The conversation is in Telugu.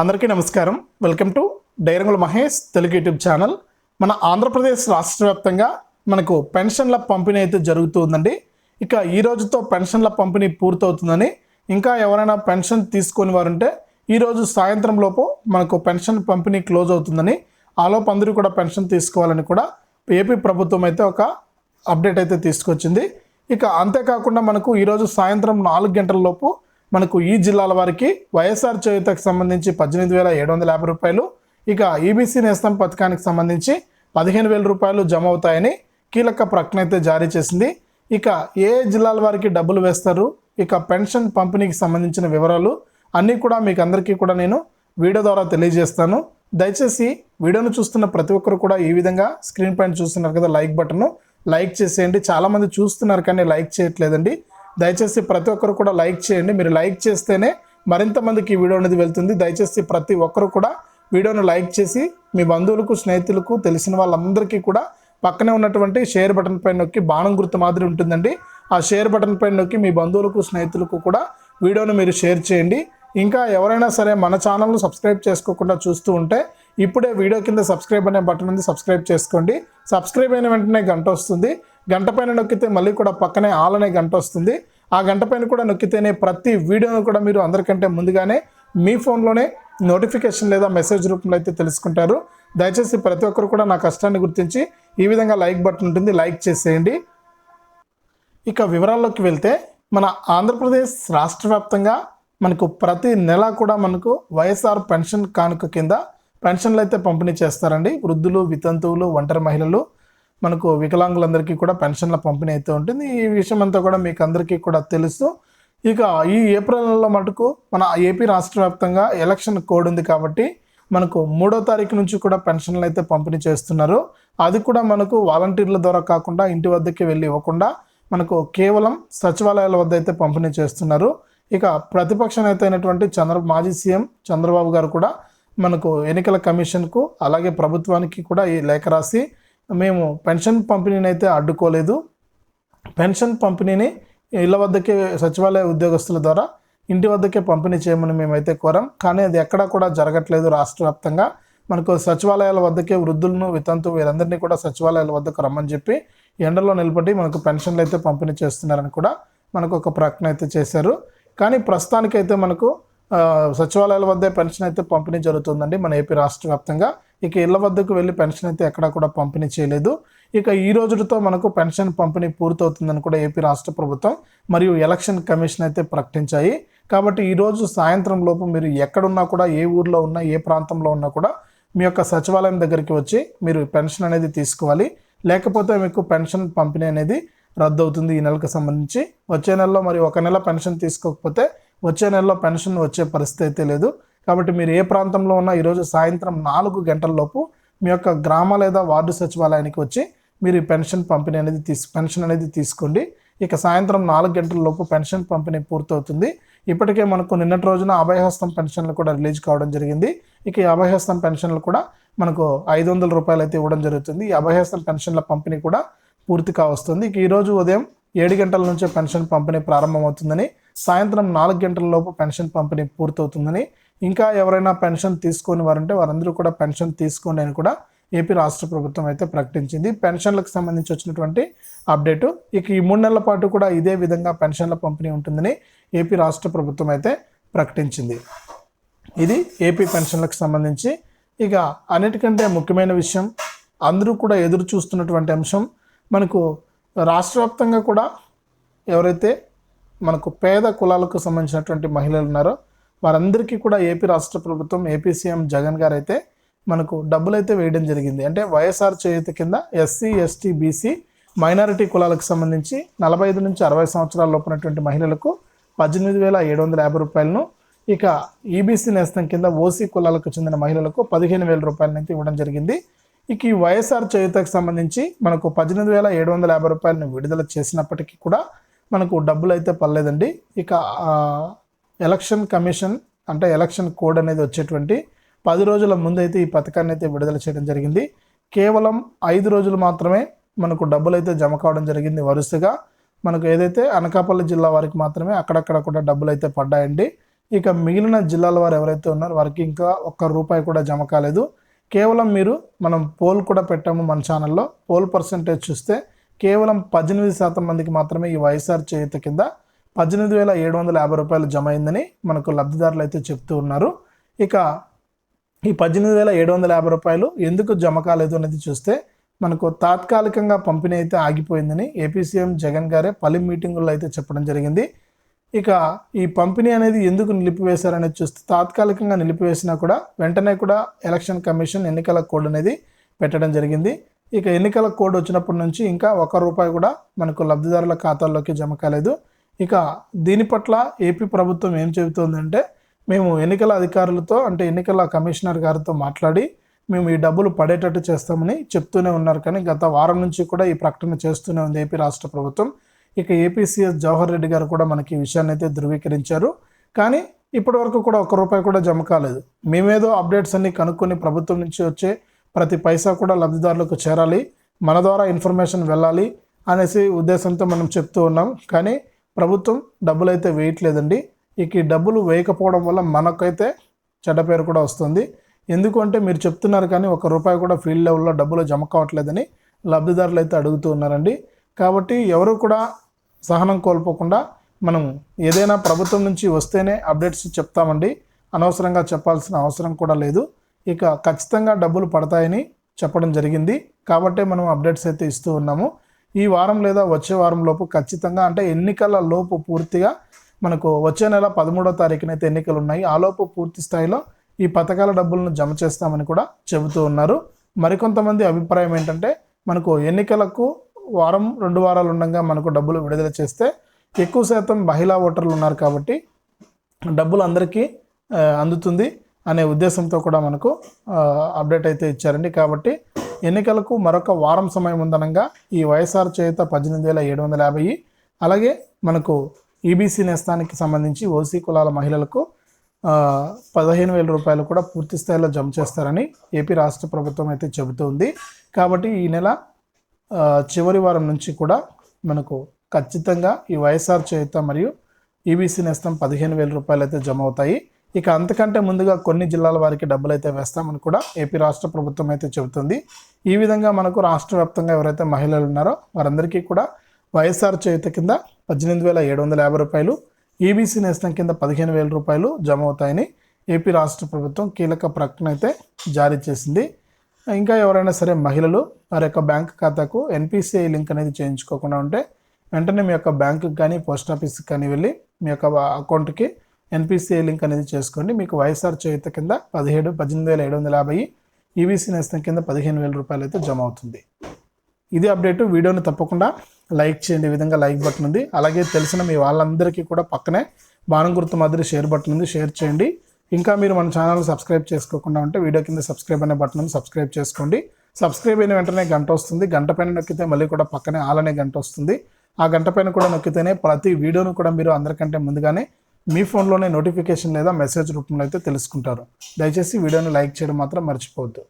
అందరికీ నమస్కారం. వెల్కమ్ టు డైరంగుల మహేష్ తెలుగు యూట్యూబ్ ఛానల్. మన ఆంధ్రప్రదేశ్ రాష్ట్ర వ్యాప్తంగా మనకు పెన్షన్ల పంపిణీ అయితే జరుగుతుందండి. ఇక ఈ రోజుతో పెన్షన్ల పంపిణీ పూర్తవుతుందని ఇంకా ఎవరైనా పెన్షన్ తీసుకొని వారుంటే ఈరోజు సాయంత్రం లోపు మనకు పెన్షన్ పంపిణీ క్లోజ్ అవుతుందని ఆలోపు అందరూ కూడా పెన్షన్ తీసుకోవాలని కూడా ఏపీ ప్రభుత్వం అయితే ఒక అప్డేట్ అయితే తీసుకొచ్చింది. ఇక అంతేకాకుండా మనకు ఈరోజు సాయంత్రం నాలుగు గంటల లోపు మనకు ఈ జిల్లాల వారికి వైఎస్ఆర్ చేయుతకు సంబంధించి పద్దెనిమిది వేల ఏడు వందల యాభై రూపాయలు ఇక ఈబీసీ నేస్తం పథకానికి సంబంధించి పదిహేను వేల రూపాయలు జమ అవుతాయని కీలక ప్రకటన అయితే జారీ చేసింది. ఇక ఏ జిల్లాల వారికి డబ్బులు వేస్తారు ఇక పెన్షన్ పంపిణీకి సంబంధించిన వివరాలు అన్నీ కూడా మీకు అందరికీ కూడా నేను వీడియో ద్వారా తెలియజేస్తాను. దయచేసి వీడియోను చూస్తున్న ప్రతి ఒక్కరు కూడా ఈ విధంగా స్క్రీన్ పైన చూస్తున్నారు కదా లైక్ బటన్. లైక్ చేసేయండి. చాలామంది చూస్తున్నారు కానీ లైక్ చేయట్లేదండి. దయచేసి ప్రతి ఒక్కరు కూడా లైక్ చేయండి. మీరు లైక్ చేస్తేనే మరింత మందికి ఈ వీడియో అనేది వెళ్తుంది. దయచేసి ప్రతి ఒక్కరు కూడా వీడియోను లైక్ చేసి మీ బంధువులకు స్నేహితులకు తెలిసిన వాళ్ళందరికీ కూడా పక్కనే ఉన్నటువంటి షేర్ బటన్ పైన నొక్కి బాణం గుర్తు మాదిరి ఉంటుందండి. ఆ షేర్ బటన్ పైన నొక్కి మీ బంధువులకు స్నేహితులకు కూడా వీడియోను మీరు షేర్ చేయండి. ఇంకా ఎవరైనా సరే మన ఛానల్ను సబ్స్క్రైబ్ చేసుకోకుండా చూస్తూ ఉంటే ఇప్పుడే వీడియో కింద సబ్స్క్రైబ్ అనే బటన్ ఉంది సబ్స్క్రైబ్ చేసుకోండి. సబ్స్క్రైబ్ అయిన వెంటనే గంట వస్తుంది. గంట పైన నొక్కితే మళ్ళీ కూడా పక్కనే ఆల్ అనే గంట వస్తుంది. ఆ గంట పైన కూడా నొక్కితేనే ప్రతి వీడియోను కూడా మీరు అందరికంటే ముందుగానే మీ ఫోన్లోనే నోటిఫికేషన్ లేదా మెసేజ్ రూపంలో అయితే తెలుసుకుంటారు. దయచేసి ప్రతి ఒక్కరు కూడా నా కష్టాన్ని గుర్తించి ఈ విధంగా లైక్ బటన్ ఉంటుంది లైక్ చేసేయండి. ఇక వివరాల్లోకి వెళ్తే మన ఆంధ్రప్రదేశ్ రాష్ట్ర వ్యాప్తంగా మనకు ప్రతి నెల కూడా మనకు వైఎస్ఆర్ పెన్షన్ కానుక కింద పెన్షన్లు అయితే పంపిణీ చేస్తారండి. వృద్ధులు వితంతువులు ఒంటరి మహిళలు మనకు వికలాంగులందరికీ కూడా పెన్షన్ల పంపిణీ అయితే ఉంటుంది. ఈ విషయం అంతా కూడా మీకు అందరికీ కూడా తెలుసు ఇక ఈ ఏప్రిల్ నెలలో మటుకు మన ఏపీ రాష్ట్ర వ్యాప్తంగా ఎలక్షన్ కోడ్ ఉంది కాబట్టి మనకు మూడో తారీఖు నుంచి కూడా పెన్షన్లు అయితే పంపిణీ చేస్తున్నారు. అది కూడా మనకు వాలంటీర్ల ద్వారా కాకుండా ఇంటి వద్దకి వెళ్ళి ఇవ్వకుండా మనకు కేవలం సచివాలయాల వద్ద అయితే పంపిణీ చేస్తున్నారు. ఇక ప్రతిపక్ష నేత అయినటువంటి చంద్ర మాజీ సీఎం చంద్రబాబు గారు కూడా మనకు ఎన్నికల కమిషన్కు అలాగే ప్రభుత్వానికి కూడా ఈ లేఖ రాసి మేము పెన్షన్ పంపిణీని అయితే అడ్డుకోలేదు. పెన్షన్ పంపిణీని ఇళ్ళ వద్దకే సచివాలయ ఉద్యోగస్తుల ద్వారా ఇంటి వద్దకే పంపిణీ చేయమని మేమైతే కోరాం. కానీ అది ఎక్కడా కూడా జరగట్లేదు రాష్ట్ర వ్యాప్తంగా. మనకు సచివాలయాల వద్దకే వృద్ధులను వితంతు వీరందరినీ కూడా సచివాలయాల వద్దకు రమ్మని చెప్పి ఎండలో నిలబడి మనకు పెన్షన్లు అయితే పంపిణీ చేస్తున్నారని కూడా మనకు ఒక ప్రకటన అయితే చేశారు. కానీ ప్రస్తుతానికైతే మనకు సచివాలయాల వద్దే పెన్షన్ అయితే పంపిణీ జరుగుతుందండి మన ఏపీ రాష్ట్ర వ్యాప్తంగా. ఇక ఇళ్ళ వద్దకు వెళ్ళి పెన్షన్ అయితే ఎక్కడా కూడా పంపిణీ చేయలేదు. ఇక ఈ రోజుతో మనకు పెన్షన్ పంపిణీ పూర్తవుతుందని కూడా ఏపీ రాష్ట్ర ప్రభుత్వం మరియు ఎలక్షన్ కమిషన్ అయితే ప్రకటించాయి. కాబట్టి ఈరోజు సాయంత్రం లోపు మీరు ఎక్కడున్నా కూడా ఏ ఊర్లో ఉన్నా ఏ ప్రాంతంలో ఉన్నా కూడా మీ యొక్క సచివాలయం దగ్గరికి వచ్చి మీరు పెన్షన్ అనేది తీసుకోవాలి. లేకపోతే మీకు పెన్షన్ పంపిణీ అనేది రద్దు అవుతుంది ఈ నెలకు సంబంధించి. వచ్చే నెలలో మరి ఒక నెల పెన్షన్ తీసుకోకపోతే వచ్చే నెలలో పెన్షన్ వచ్చే పరిస్థితి అయితే లేదు. కాబట్టి మీరు ఏ ప్రాంతంలో ఉన్నా ఈరోజు సాయంత్రం నాలుగు గంటల్లోపు మీ యొక్క గ్రామ లేదా వార్డు సచివాలయానికి వచ్చి మీరు పెన్షన్ పంపిణీ అనేది తీసు పెన్షన్ అనేది తీసుకోండి. ఇక సాయంత్రం నాలుగు గంటల లోపు పెన్షన్ పంపిణీ పూర్తవుతుంది. ఇప్పటికే మనకు నిన్నటి రోజున అభయహస్తం పెన్షన్లు కూడా రిలీజ్ కావడం జరిగింది. ఇక ఈ అభయహస్తం పెన్షన్లు కూడా మనకు ఐదు వందల రూపాయలు అయితే ఇవ్వడం జరుగుతుంది. ఈ అభయహస్తం పెన్షన్ల పంపిణీ కూడా పూర్తి కావస్తుంది. ఇక ఈరోజు ఉదయం ఏడు గంటల నుంచే పెన్షన్ పంపిణీ ప్రారంభమవుతుందని సాయంత్రం నాలుగు గంటల లోపు పెన్షన్ పంపిణీ పూర్తవుతుందని ఇంకా ఎవరైనా పెన్షన్ తీసుకొని వారంటే వారందరూ కూడా పెన్షన్ తీసుకోండి అని కూడా ఏపీ రాష్ట్ర ప్రభుత్వం అయితే ప్రకటించింది. పెన్షన్లకు సంబంధించి వచ్చినటువంటి అప్డేటు ఇక ఈ మూడు నెలల పాటు కూడా ఇదే విధంగా పెన్షన్ల పంపిణీ ఉంటుందని ఏపీ రాష్ట్ర ప్రభుత్వం అయితే ప్రకటించింది. ఇది ఏపీ పెన్షన్లకు సంబంధించి. ఇక అన్నిటికంటే ముఖ్యమైన విషయం అందరూ కూడా ఎదురు చూస్తున్నటువంటి అంశం మనకు రాష్ట్ర వ్యాప్తంగా కూడా ఎవరైతే మనకు పేద కులాలకు సంబంధించినటువంటి మహిళలు ఉన్నారో వారందరికీ కూడా ఏపీ రాష్ట్ర ప్రభుత్వం ఏపీ సీఎం జగన్ గారు అయితే మనకు డబ్బులు అయితే వేయడం జరిగింది. అంటే వైఎస్ఆర్ చేయూత కింద ఎస్సీ ఎస్టీ బీసీ మైనారిటీ కులాలకు సంబంధించి నలభై ఐదు నుంచి అరవై సంవత్సరాల లోపునటువంటి మహిళలకు పద్దెనిమిది వేల ఏడు వందల యాభై రూపాయలను ఇక ఈబీసీ నేస్తం కింద ఓసీ కులాలకు చెందిన మహిళలకు పదిహేను వేల రూపాయలను అయితే ఇవ్వడం జరిగింది. ఇక ఈ వైఎస్ఆర్ చేయుతకు సంబంధించి మనకు పద్దెనిమిది వేల ఏడు వందల యాభై రూపాయలను విడుదల చేసినప్పటికీ కూడా మనకు డబ్బులు అయితే పర్లేదండి ఇక ఎలక్షన్ కమిషన్ అంటే ఎలక్షన్ కోడ్ అనేది వచ్చేటువంటి పది రోజుల ముందైతే ఈ పథకాన్ని అయితే విడుదల చేయడం జరిగింది. కేవలం ఐదు రోజులు మాత్రమే మనకు డబ్బులు అయితే జమ కావడం జరిగింది వరుసగా. మనకు ఏదైతే అనకాపల్లి జిల్లా వారికి మాత్రమే అక్కడక్కడ కూడా డబ్బులు అయితే పడ్డాయండి. ఇక మిగిలిన జిల్లాల వారు ఎవరైతే ఉన్నారో వారికి ఇంకా ఒక్క రూపాయి కూడా జమ కాలేదు. కేవలం మీరు మనం పోల్ కూడా పెట్టాము మన ఛానల్లో. పోల్ పర్సంటేజ్ చూస్తే కేవలం పద్దెనిమిది శాతం మందికి మాత్రమే ఈ వైఎస్ఆర్ చేయుత కింద పద్దెనిమిది వేల ఏడు వందల యాభై రూపాయలు జమ అయిందని మనకు లబ్ధిదారులు అయితే చెప్తూ ఉన్నారు. ఇక ఈ పద్దెనిమిది వేల ఏడు వందల యాభై రూపాయలు ఎందుకు జమ కాలేదు అనేది చూస్తే మనకు తాత్కాలికంగా పంపిణీ అయితే ఆగిపోయిందని ఏపీ సీఎం జగన్ గారే పలు మీటింగుల్లో అయితే చెప్పడం జరిగింది. ఇక ఈ పంపిణీ అనేది ఎందుకు నిలిపివేశారనేది చూస్తే తాత్కాలికంగా నిలిపివేసినా కూడా వెంటనే కూడా ఎలక్షన్ కమిషన్ ఎన్నికల కోడ్ అనేది పెట్టడం జరిగింది. ఇక ఎన్నికల కోడ్ వచ్చినప్పటి నుంచి ఇంకా ఒక రూపాయి కూడా మనకు లబ్ధిదారుల ఖాతాల్లోకి జమ కాలేదు. ఇక దీని పట్ల ఏపీ ప్రభుత్వం ఏం చెబుతోందంటే మేము ఎన్నికల అధికారులతో అంటే ఎన్నికల కమిషనర్ గారితో మాట్లాడి మేము ఈ డబ్బులు పడేటట్టు చేస్తామని చెప్తూనే ఉన్నారు. కానీ గత వారం నుంచి కూడా ఈ ప్రకటన చేస్తూనే ఉంది ఏపీ రాష్ట్ర ప్రభుత్వం. ఇక ఏపీసీఎస్ జవహర్ రెడ్డి గారు కూడా మనకి ఈ విషయాన్ని అయితే ధృవీకరించారు. కానీ ఇప్పటి వరకు కూడా ఒక్క రూపాయి కూడా జమ కాలేదు. మేమేదో అప్డేట్స్ అన్ని కనుక్కొని ప్రభుత్వం నుంచి వచ్చే ప్రతి పైసా కూడా లబ్ధిదారులకు చేరాలి మన ద్వారా ఇన్ఫర్మేషన్ వెళ్ళాలి అనేసి ఉద్దేశంతో మనం చెప్తూ ఉన్నాం. కానీ ప్రభుత్వం డబ్బులు అయితే వేయట్లేదండి. ఇక ఈ డబ్బులు వేయకపోవడం వల్ల మనకైతే చెడ్డ పేరు కూడా వస్తుంది. ఎందుకంటే మీరు చెప్తున్నారు కానీ ఒక రూపాయి కూడా ఫీల్డ్ లెవెల్లో డబ్బులు జమ కావట్లేదని లబ్ధిదారులు అయితే అడుగుతూ ఉన్నారండి. కాబట్టి ఎవరు కూడా సహనం కోల్పోకుండా మనం ఏదైనా ప్రభుత్వం నుంచి వస్తేనే అప్డేట్స్ చెప్తామండి. అనవసరంగా చెప్పాల్సిన అవసరం కూడా లేదు. ఇక ఖచ్చితంగా డబ్బులు పడతాయని చెప్పడం జరిగింది. కాబట్టే మనం అప్డేట్స్ అయితే ఇస్తూ ఉన్నాము. ఈ వారం లేదా వచ్చే వారం లోపు ఖచ్చితంగా అంటే ఎన్నికల లోపు పూర్తిగా మనకు వచ్చే నెల పదమూడో తారీఖున అయితే ఎన్నికలు ఉన్నాయి ఆ లోపు పూర్తి స్థాయిలో ఈ పథకాల డబ్బులను జమ చేస్తామని కూడా చెబుతూ ఉన్నారు. మరికొంతమంది అభిప్రాయం ఏంటంటే మనకు ఎన్నికలకు వారం రెండు వారాలు ఉండగా మనకు డబ్బులు విడుదల చేస్తే ఎక్కువ శాతం మహిళా ఓటర్లు ఉన్నారు కాబట్టి డబ్బులు అందరికీ అందుతుంది అనే ఉద్దేశంతో కూడా మనకు అప్డేట్ అయితే ఇచ్చారండి. కాబట్టి ఎన్నికలకు మరొక వారం సమయం ఉందనగా ఈ వైఎస్ఆర్ చేత పద్దెనిమిది వేల ఏడు వందల యాభై. అలాగే మనకు ఈబీసీ నేస్తానికి సంబంధించి ఓసీ కులాల మహిళలకు పదిహేను వేల రూపాయలు కూడా పూర్తి స్థాయిలో జమ చేస్తారని ఏపీ రాష్ట్ర ప్రభుత్వం అయితే చెబుతుంది. కాబట్టి ఈ నెల చివరి వారం నుంచి కూడా మనకు ఖచ్చితంగా ఈ వైఎస్ఆర్ చేత మరియు ఈబీసీ నేస్తం పదిహేను వేల రూపాయలు అయితే జమ అవుతాయి. ఇక అంతకంటే ముందుగా కొన్ని జిల్లాల వారికి డబ్బులు అయితే వేస్తామని కూడా ఏపీ రాష్ట్ర ప్రభుత్వం అయితే చెబుతుంది. ఈ విధంగా మనకు రాష్ట్ర వ్యాప్తంగా ఎవరైతే మహిళలు ఉన్నారో వారందరికీ కూడా వైఎస్ఆర్ చేయుత కింద పద్దెనిమిది వేల ఏడు వందల యాభై రూపాయలు ఈబీసీ నేస్తం కింద పదిహేను వేల రూపాయలు జమ అవుతాయని ఏపీ రాష్ట్ర ప్రభుత్వం కీలక ప్రకటన అయితే జారీ చేసింది. ఇంకా ఎవరైనా సరే మహిళలు వారి యొక్క బ్యాంక్ ఖాతాకు ఎన్పిసిఐ లింక్ అనేది చేయించుకోకుండా ఉంటే వెంటనే మీ యొక్క బ్యాంకుకి కానీ పోస్ట్ ఆఫీస్కి కానీ వెళ్ళి మీ యొక్క అకౌంట్కి ఎన్పిసిఐ లింక్ అనేది చేసుకోండి. మీకు వైఎస్ఆర్ చేయుత కింద పదిహేడు పద్దెనిమిది వేల ఏడు వందల యాభై ఈవీసీ నేస్తం కింద పదిహేను వేల రూపాయలు అయితే జమ అవుతుంది. ఇది అప్డేట్. వీడియోని తప్పకుండా లైక్ చేయండి. ఈ విధంగా లైక్ బటన్ ఉంది. అలాగే తెలిసిన మీ వాళ్ళందరికీ కూడా పక్కనే బాణం గుర్తు మాదిరి షేర్ బటన్ ఉంది. షేర్ చేయండి. ఇంకా మీరు మన ఛానల్ సబ్స్క్రైబ్ చేసుకోకుండా ఉంటే వీడియో కింద సబ్స్క్రైబ్ అనే బటన్ ఉంది. సబ్స్క్రైబ్ చేసుకోండి. సబ్స్క్రైబ్ అయిన వెంటనే గంట వస్తుంది. గంట పైన నొక్కితే మళ్ళీ కూడా పక్కనే ఆల్ అనే గంట వస్తుంది. ఆ గంట పైన కూడా నొక్కితేనే ప్రతి వీడియోను కూడా మీరు అందరికంటే ముందుగానే మీ ఫోన్లోనే నోటిఫికేషన్ లేదా మెసేజ్ రూపంలో అయితే తెలుసుకుంటారు. దయచేసి వీడియోని లైక్ చేయడం మాత్రం మర్చిపోవద్దు.